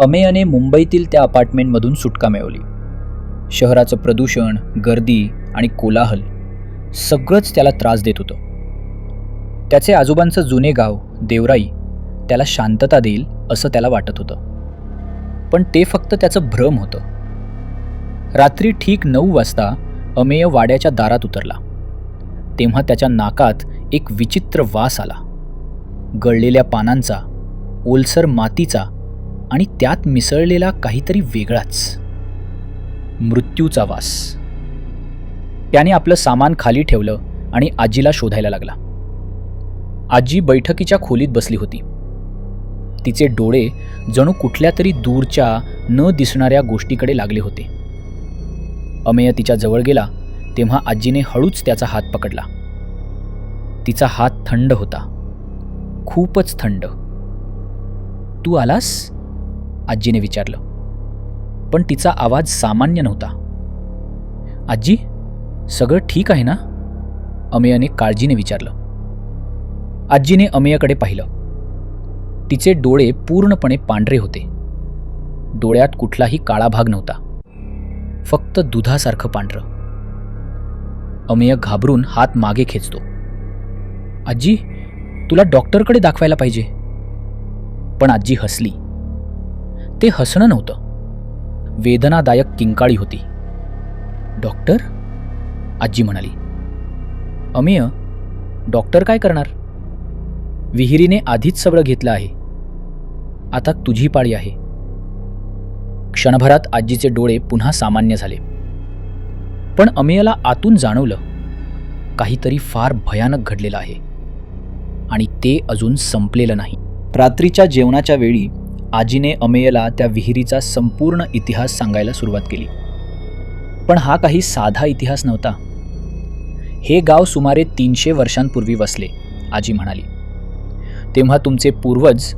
अमेयाने मुंबईतील त्या अपार्टमेंटमधून सुटका मिळवली. शहराचं प्रदूषण गर्दी आणि कोलाहल सगळंच त्याला त्रास देत होतं. त्याचे आजोबांचं जुने गाव देवराई त्याला शांतता देईल असं त्याला वाटत होतं. पण ते फक्त त्याचं भ्रम होतं. रात्री ठीक नऊ वाजता अमेय वाड्याच्या दारात उतरला. तेव्हा त्याच्या नाकात एक विचित्र वास आला. गळलेल्या पानांचा ओलसर मातीचा आणि त्यात मिसळलेला काहीतरी वेगळाच. मृत्यूचा वास. त्याने आपलं सामान खाली ठेवलं आणि आजीला शोधायला लागला. आजी बैठकीच्या खोलीत बसली होती. तिचे डोळे जणू कुठल्या तरी दूरच्या न दिसणाऱ्या गोष्टीकडे लागले होते. अमेय तिच्या जवळ गेला तेव्हा आजीने हळूच त्याचा हात पकडला. तिचा हात थंड होता. खूपच थंड. तू आलास? आजीने विचारलं. पण तिचा आवाज सामान्य नव्हता. आजी सगळं ठीक आहे ना? अमेयाने काळजीने विचारलं. आजीने अमेयाकडे पाहिलं. तिचे डोळे पूर्णपणे पांढरे होते. डोळ्यात कुठलाही काळा भाग नव्हता. फक्त दुधासारखं पांढरं. अमेय घाबरून हात मागे खेचतो. आजी तुला डॉक्टरकडे दाखवायला पाहिजे. पण आजी हसली. ते हसणं नव्हतं. वेदनादायक किंकाळी होती. डॉक्टर? आजी म्हणाली. अमेय डॉक्टर काय करणार? विहिरीने आधीच सगळं घेतलं आहे. आता तुझी पाळी आहे. क्षणभरात आजीचे डोळे पुन्हा सामान्य झाले. पण अमेयला आतून जाणवलं काहीतरी फार भयानक घडलेलं आहे. आणि ते अजून संपलेलं नाही. रात्रीच्या जेवणाच्या वेळी आजीने अमेयला त्या विहिरीचा संपूर्ण इतिहास सांगायला सुरुवात केली. पण हा काही साधा इतिहास नव्हता. हे गाव सुमारे तीनशे वर्षांपूर्वी वसले आजी म्हणाली. तेव्हा तुमचे पूर्वज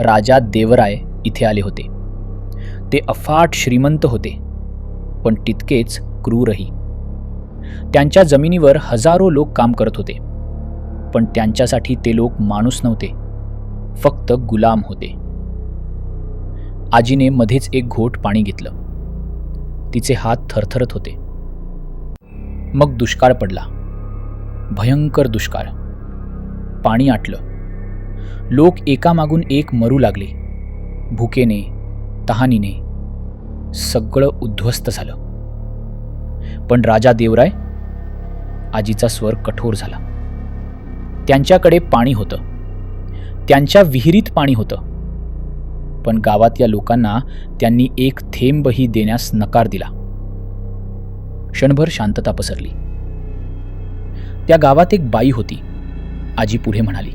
राजा देवराय इथे आले होते. ते अफाट श्रीमंत होते पण तितकेच क्रूरही. त्यांच्या जमिनीवर हजारो लोक काम करत होते पण त्यांच्यासाठी ते लोक माणूस नव्हते फक्त गुलाम होते. आजीने मध्येच एक घोट पाणी घेतलं. तिचे हात थरथरत होते. मग दुष्काळ पडला. भयंकर दुष्काळ. पाणी आटलं. लोक एकामागून एक मरू लागले. भुकेने तहानीने सगळं उद्ध्वस्त झालं. पण राजा देवराय आजीचा स्वर कठोर झाला. त्यांच्याकडे पाणी होतं. त्यांच्या विहिरीत पाणी होतं. पण गावातल्या लोकांना त्यांनी एक थेंबही देण्यास नकार दिला. क्षणभर शांतता पसरली. त्या गावात एक बाई होती. आजी पुढे म्हणाली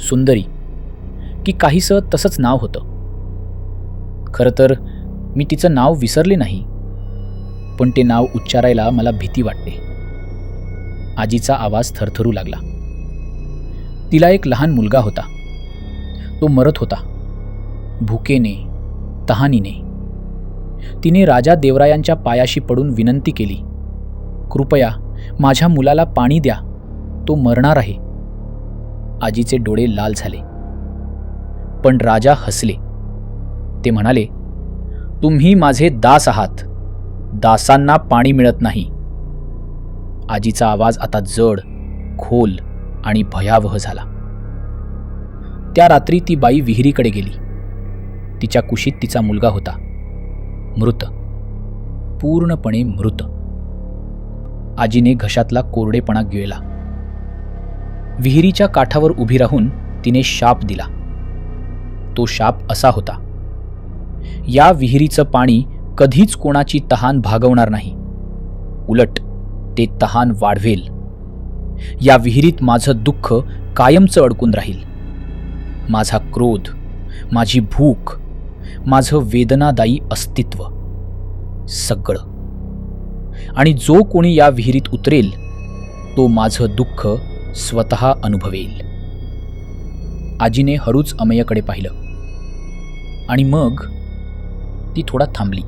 सुंदरी की काहीसं तसंच नाव होतं. खरं तर मी तिचं नाव विसरले नाही पण ते नाव उच्चारायला मला भीती वाटते. आजीचा आवाज थरथरू लागला. तिला एक लहान मुलगा होता. तो मरत होता. भुकेने तहानीने. तिने राजा देवरायांच्या पायाशी पडून विनंती केली कृपया माझ्या मुलाला पाणी द्या तो मरणार आहे. आजीचे डोळे लाल झाले. पण राजा हसले. ते म्हणाले तुम्ही माझे दास आहात दासांना पाणी मिळत नाही. आजीचा आवाज आता जड खोल आणि भयावह झाला. त्या रात्री ती बाई विहिरीकडे गेली. तिच्या कुशीत तिचा मुलगा होता. मृत. पूर्णपणे मृत. आजीने घशातला कोरडेपणा गिळला. विहिरीच्या काठावर उभी राहून तिने शाप दिला. तो शाप असा होता. या विहिरीचं पाणी कधीच कोणाची तहान भागवणार नाही. उलट ते तहान वाढवेल. या विहिरीत माझं दुःख कायमचं अडकून राहील. माझा क्रोध माझी भूक माझं वेदनादायी अस्तित्व. सगळं. आणि जो कोणी या विहिरीत उतरेल तो माझं दुःख स्वतः अनुभवेल. आजीने हळूच अमयकडे पाहिलं. आणि मग ती थोडा थांबली.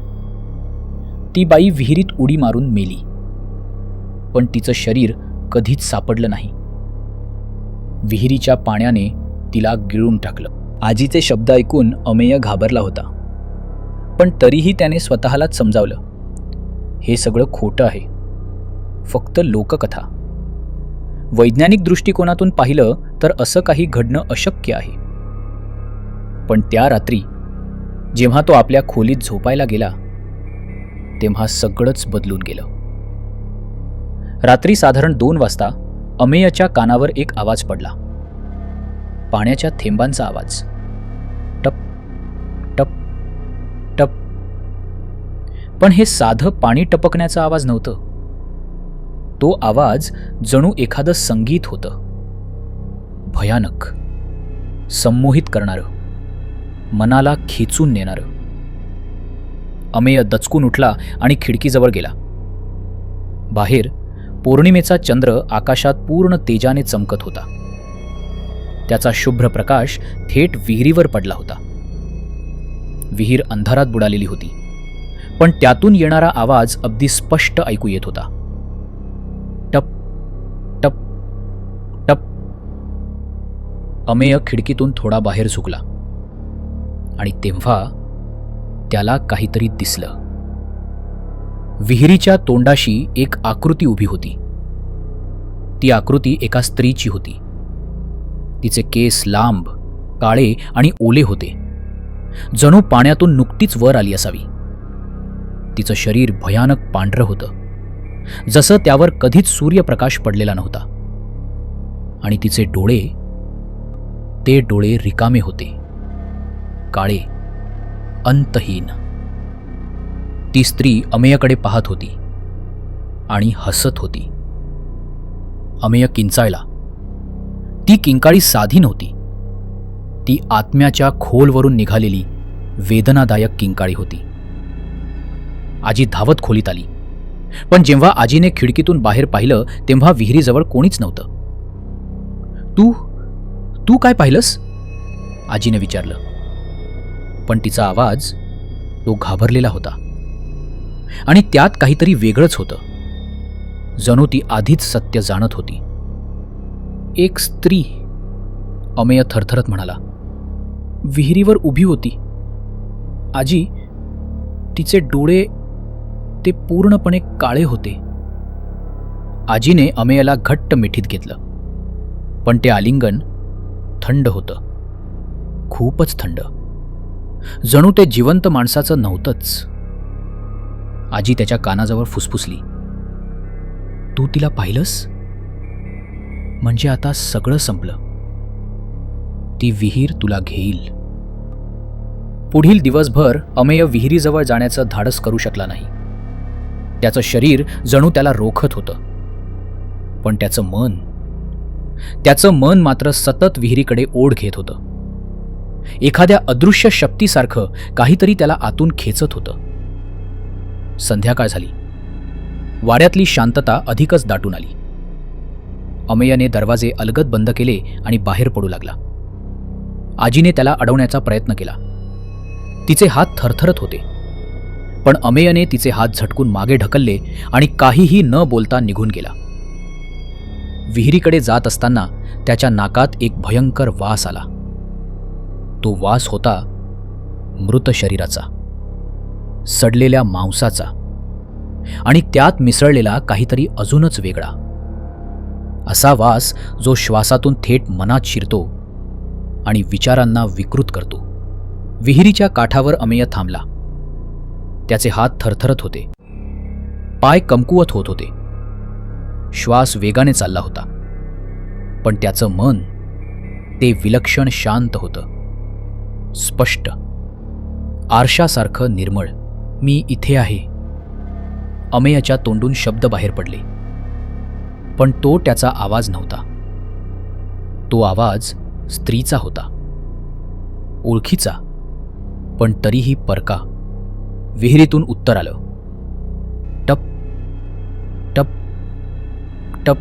ती बाई विहिरीत उडी मारून मेली. पण तिचं शरीर कधीच सापडलं नाही. विहिरीच्या पाण्याने तिला गिळून टाकलं. आजीचे शब्द ऐकून अमेय घाबरला होता. पण तरीही त्याने स्वतःलाच समजावलं. हे सगळं खोटं आहे. फक्त लोककथा. वैज्ञानिक दृष्टिकोनातून पाहिलं तर असं काही घडणं अशक्य आहे. पण त्या रात्री जेव्हा तो आपल्या खोलीत झोपायला गेला तेव्हा सगळंच बदलून गेलं. रात्री साधारण दोन वाजता अमेयच्या कानावर एक आवाज पडला. पाण्याच्या थेंबांचा आवाज. पण हे साधं पाणी टपकण्याचा आवाज नव्हतं. तो आवाज जणू एखादं संगीत होतं. भयानक. संमोहित करणारं. मनाला खेचून नेणारं. अमेय दचकून उठला आणि खिडकीजवळ गेला. बाहेर पौर्णिमेचा चंद्र आकाशात पूर्ण तेजाने चमकत होता. त्याचा शुभ्र प्रकाश थेट विहिरीवर पडला होता. विहीर अंधारात बुडालेली होती. पण त्यातून येणारा आवाज अगदी स्पष्ट ऐकू येत होता. टप टप टप. अमेय खिडकीतून थोडा बाहेर झुकला. आणि तेव्हा त्याला काहीतरी दिसलं. विहिरीच्या तोंडाशी एक आकृती उभी होती. ती आकृती एका स्त्रीची होती. तिचे केस लांब काळे आणि ओले होते. जणू पाण्यातून नुकतीच वर आली असावी. तिचं शरीर भयानक पांढरं होतं. जसं त्यावर कधीच सूर्यप्रकाश पडलेला नव्हता. आणि तिचे डोळे ते डोळे रिकामे होते. काळे अंतहीन. ती स्त्री अमेयकडे पाहत होती आणि हसत होती. अमेय किंचायला ती किंकाळी साधी नव्हती. ती आत्म्याच्या खोलवरून निघालेली वेदनादायक किंकाळी होती. आजी धावत खोलीत आली. पण जेव्हा आजीने खिडकीतून बाहेर पाहिलं तेव्हा विहिरीजवळ कोणीच नव्हतं. तू तू काय पाहिलंस? आजीने विचारलं. पण तिचा आवाज तो घाबरलेला होता. आणि त्यात काहीतरी वेगळंच होतं. जणू ती आधीच सत्य जाणत होती. एक स्त्री अमेय थरथरत म्हणाला. विहिरीवर उभी होती. आजी तिचे डोळे ते पूर्णपणे काळे होते. आजीने अमेयला घट्ट मिठीत घेतलं. पण ते आलिंगन थंड होतं. खूपच थंड. जणू ते जिवंत माणसाचं नव्हतंच. आजी त्याच्या कानाजवळ फुसफुसली. तू तिला पाहिलंस? म्हणजे आता सगळं संपलं. ती विहीर तुला घेईल. पुढील दिवसभर अमेय विहिरीजवळ जाण्याचं धाडस करू शकला नाही. त्याचं शरीर जणू त्याला रोखत होतं. पण त्याचं मन त्याचं मन मात्र सतत विहिरीकडे ओढ घेत होतं. एखाद्या अदृश्य शक्तीसारखं काहीतरी त्याला आतून खेचत होतं. संध्याकाळ झाली. वाड्यातली शांतता अधिकच दाटून आली. अमेयाने दरवाजे अलगद बंद केले आणि बाहेर पडू लागला. आजीने त्याला अडवण्याचा प्रयत्न केला. तिचे हात थरथरत होते. पण अमेयने तिचे हात झटकून मागे ढकलले आणि काहीही न बोलता निघून गेला. विहिरीकडे जात असताना त्याच्या नाकात एक भयंकर वास आला. तो वास होता मृत शरीराचा सडलेल्या मांसाचा आणि त्यात मिसळलेला काहीतरी अजूनच वेगळा. असा वास जो श्वासातून थेट मनात शिरतो आणि विचारांना विकृत करतो. विहिरीच्या काठावर अमेय थांबला. त्याचे हात थरथरत होते. पाय कमकुवत होत होते. श्वास वेगाने चालला होता. पण त्याचं मन ते विलक्षण शांत होतं. स्पष्ट. आरशासारखं निर्मळ. मी इथे आहे. अमेयाच्या तोंडून शब्द बाहेर पडले. पण तो त्याचा आवाज नव्हता. तो आवाज स्त्रीचा होता. ओळखीचा. पण तरीही परका. विहिरीतून उत्तर आलं. टप टप टप.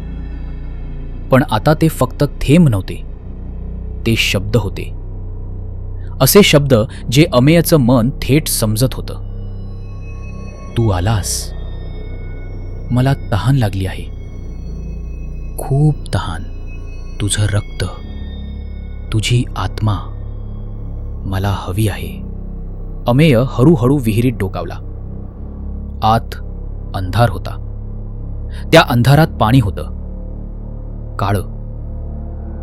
पण आता ते फक्त थेंब नव्हते. ते शब्द होते. असे शब्द जे अमेयचं मन थेट समजत होतं. तू आलास. मला तहान लागली आहे. खूप तहान. तुझं रक्त. तुझी आत्मा मला हवी आहे. अमेय हळूहळू विहिरीत डोकावला. आत अंधार होता. त्या अंधारात पाणी होतं. काळं.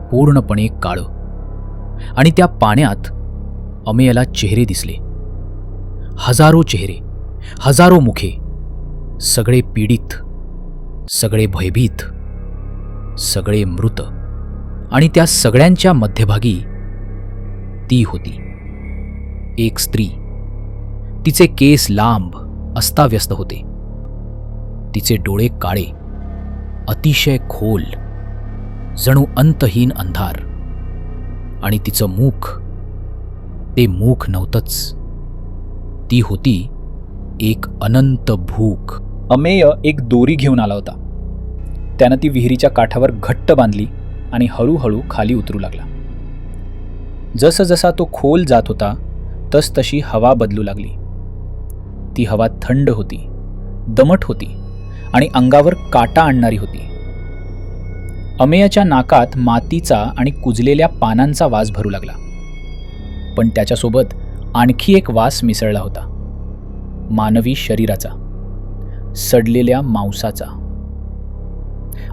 पूर्णपणे काळं. आणि त्या पाण्यात अमेयला चेहरे दिसले. हजारो चेहरे हजारो मुखे सगळे पीडित सगळे भयभीत सगळे मृत आणि त्या सगळ्यांच्या मध्यभागी ती होती. एक स्त्री. तिचे केस लांब अस्ताव्यस्त होते. तिचे डोळे काळे अतिशय खोल जणू अंतहीन अंधार. आणि तिचं मुख ते मुख नव्हतंच. ती होती एक अनंत भूक अमेय एक दोरी घेऊन आला होता. त्यानं ती विहिरीच्या काठावर घट्ट बांधली आणि हळूहळू खाली उतरू लागला. जसं जसा तो खोल जात होता तसतशी हवा बदलू लागली. ती हवा थंड होती दमट होती आणि अंगावर काटा आणणारी होती. अमेयाच्या नाकात मातीचा आणि कुजलेल्या पानांचा वास भरू लागला. पण त्याच्यासोबत आणखी एक वास मिसळला होता. मानवी शरीराचा सडलेल्या मांसाचा.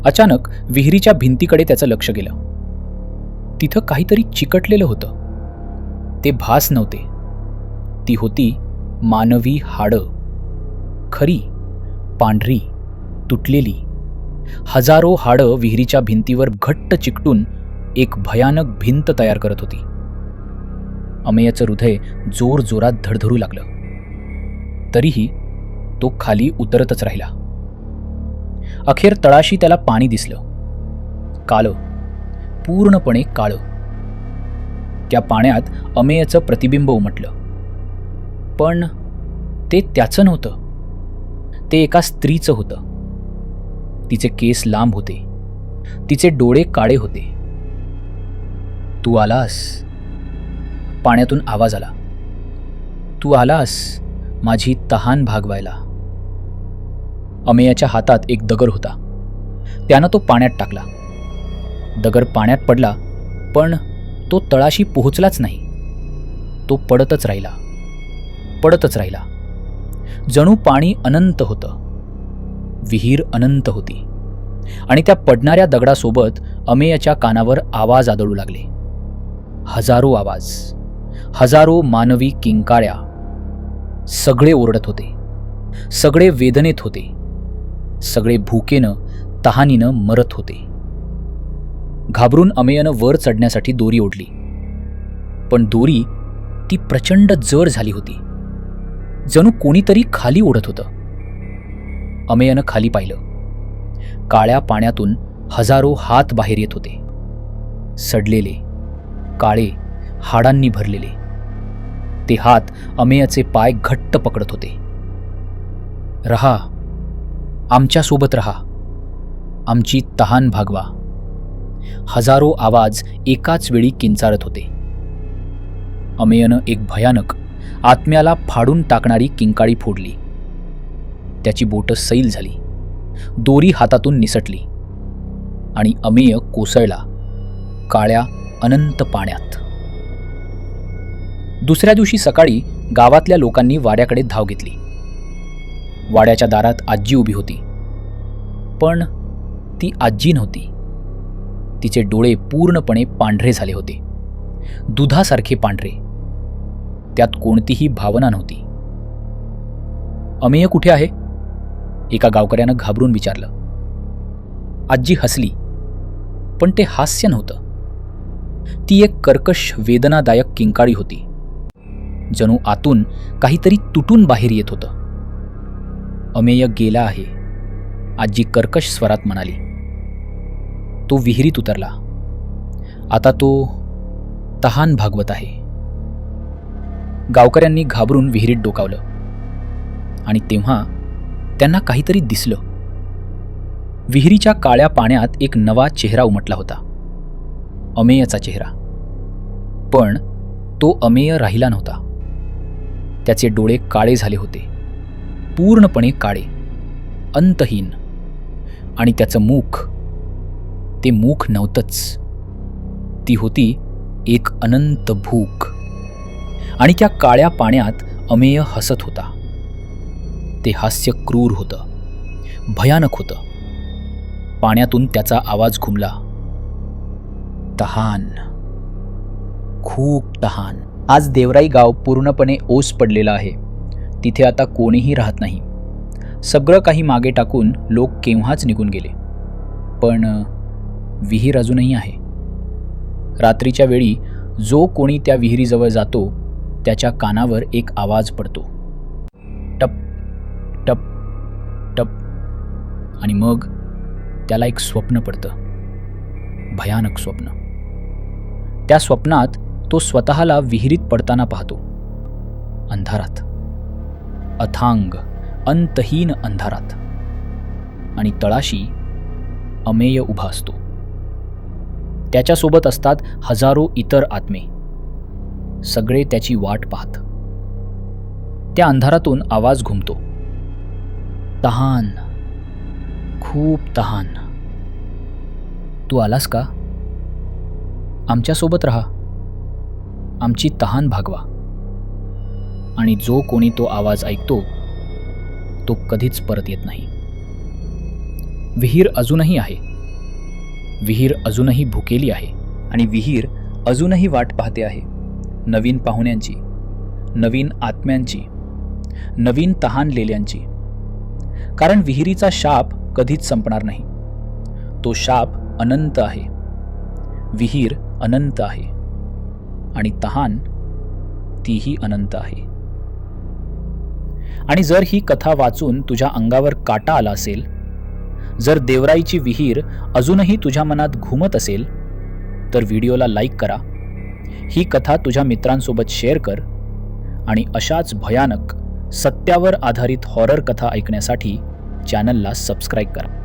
अचानक विहिरीच्या भिंतीकडे त्याचं लक्ष गेलं. तिथं काहीतरी चिकटलेलं होतं. ते भास नव्हते. ती होती मानवी हाडं. खरी पांढरी तुटलेली. हजारो हाडं विहिरीच्या भिंतीवर घट्ट चिकटून एक भयानक भिंत तयार करत होती. अमेयाचं हृदय जोर जोरात धडधडू लागलं. तरीही तो खाली उतरतच राहिला. अखेर तळाशी त्याला पाणी दिसलं. काळं पूर्णपणे काळं. त्या पाण्यात अमेयचं प्रतिबिंब उमटलं. पण ते त्याचं नव्हतं. ते एका स्त्रीचं होतं. तिचे केस लांब होते. तिचे डोळे काळे होते. तू आलास? पाण्यातून आवाज आला. तू आलास माझी तहान भागवायला. अमेयाच्या हातात एक दगर होता. त्यानं तो पाण्यात टाकला. दगर पाण्यात पडला पण तो तळाशी पोहोचलाच नाही. तो पडतच राहिला. पडतच राहिला. जणू पाणी अनंत होतं. विहीर अनंत होती. आणि त्या पडणाऱ्या दगडासोबत अमेयाच्या कानावर आवाज आदळू लागले. हजारो आवाज हजारो मानवी किंकाळ्या सगळे ओरडत होते. सगळे वेदनेत होते. सगळे भूकेनं तहानीनं मरत होते. घाबरून अमेयानं वर चढण्यासाठी दोरी ओढली. पण दोरी ती प्रचंड जड झाली होती. जणू कोणीतरी खाली ओढत होतं. अमेयनं खाली पाहिलं. काळ्या पाण्यातून हजारो हात बाहेर येत होते. सडलेले काळे हाडांनी भरलेले. ते हात अमेयाचे पाय घट्ट पकडत होते. रहा आमच्यासोबत रहा. आमची तहान भागवा. हजारो आवाज एकाच वेळी किंचाळत होते. अमेयनं एक भयानक आत्म्याला फाडून टाकणारी किंकाळी फोडली. त्याची बोटं सैल झाली. दोरी हातातून निसटली. आणि अमेय कोसळला काळ्या अनंत पाण्यात. दुसऱ्या दिवशी सकाळी गावातल्या लोकांनी वाड्याकडे धाव घेतली. वाड्याच्या दारात आजी उभी होती. पण ती आजी नव्हती. तिचे डोळे पूर्णपणे पांढरे झाले होते. दुधासारखे पांढरे. त्यात कोणतीही भावना नव्हती. अमेय कुठे आहे? एका गावकऱ्यानं घाबरून विचारलं. आजी हसली पण ते हास्य नव्हतं. ती एक कर्कश वेदनादायक किंकाळी होती. जणू आतून काहीतरी तुटून बाहेर येत होतं. अमेय गेला आहे आजी कर्कश स्वरात म्हणाली. तो विहिरीत उतरला. आता तो तहान भागवत आहे. गावकऱ्यांनी घाबरून विहिरीत डोकावलं. आणि तेव्हा त्यांना काहीतरी दिसलं. विहिरीच्या काळ्या पाण्यात एक नवा चेहरा उमटला होता. अमेयचा चेहरा. पण तो अमेय राहिला नव्हता. त्याचे डोळे काळे झाले होते. पूर्णपणे काळे. अंतहीन. आणि त्याचं मुख ते मुख नव्हतंच. ती होती एक अनंत भूक आणि त्या काळ्या पाण्यात अमेय हसत होता. ते हास्य क्रूर होतं. भयानक होतं. पाण्यातून त्याचा आवाज घुमला. तहान. खूप तहान. आज देवराई गाव पूर्णपणे ओस पडलेलं आहे. तिथे आता कोणीही राहत नाही. सगळं काही मागे टाकून लोक केव्हाच निघून गेले. पण विहीर अजूनही आहे. रात्रीच्या वेळी जो कोणी त्या विहिरीजवळ जातो त्याच्या कानावर एक आवाज पडतो. टप टप टप. आणि मग त्याला एक स्वप्न पडतं. भयानक स्वप्न. त्या स्वप्नात तो स्वतःला विहिरीत पडताना पाहतो. अंधारात. अथांग अंतहीन अंधारात. आणि तळाशी अमेय उभा असतो. त्याच्यासोबत असतात हजारो इतर आत्मे. सगळे त्याची वाट पाहत. त्या अंधारातून आवाज घुमतो. तहान. खूप तहान. तू आलास का? आमच्यासोबत राहा. आमची तहान भागवा. आणि जो कोणी तो आवाज ऐकतो तो कधीच परत येत नाही. विहीर अजूनही आहे. विहीर अजूनही भुकेली आहे. आणि विहीर अजूनही वाट पाहते आहे. नवीन पाहुण्यांची नवीन आत्म्यांची नवीन तहान लेल्यांची. कारण विहिरीचा शाप कधीच संपणार नाही. तो शाप अनंत आहे. विहीर अनंत आहे. आणि तहान तीही अनंत आहे. आणि जर ही कथा वाचून तुझ्या अंगावर काटा आला असेल जर देवराईची विहीर अजूनही तुझ्या मनात घुमत असेल तर व्हिडिओला लाईक करा. ही कथा तुझ्या मित्रांसोबत शेअर कर आणि अशाच भयानक सत्यावर आधारित हॉरर कथा ऐकण्यासाठी चॅनलला सबस्क्राईब करा.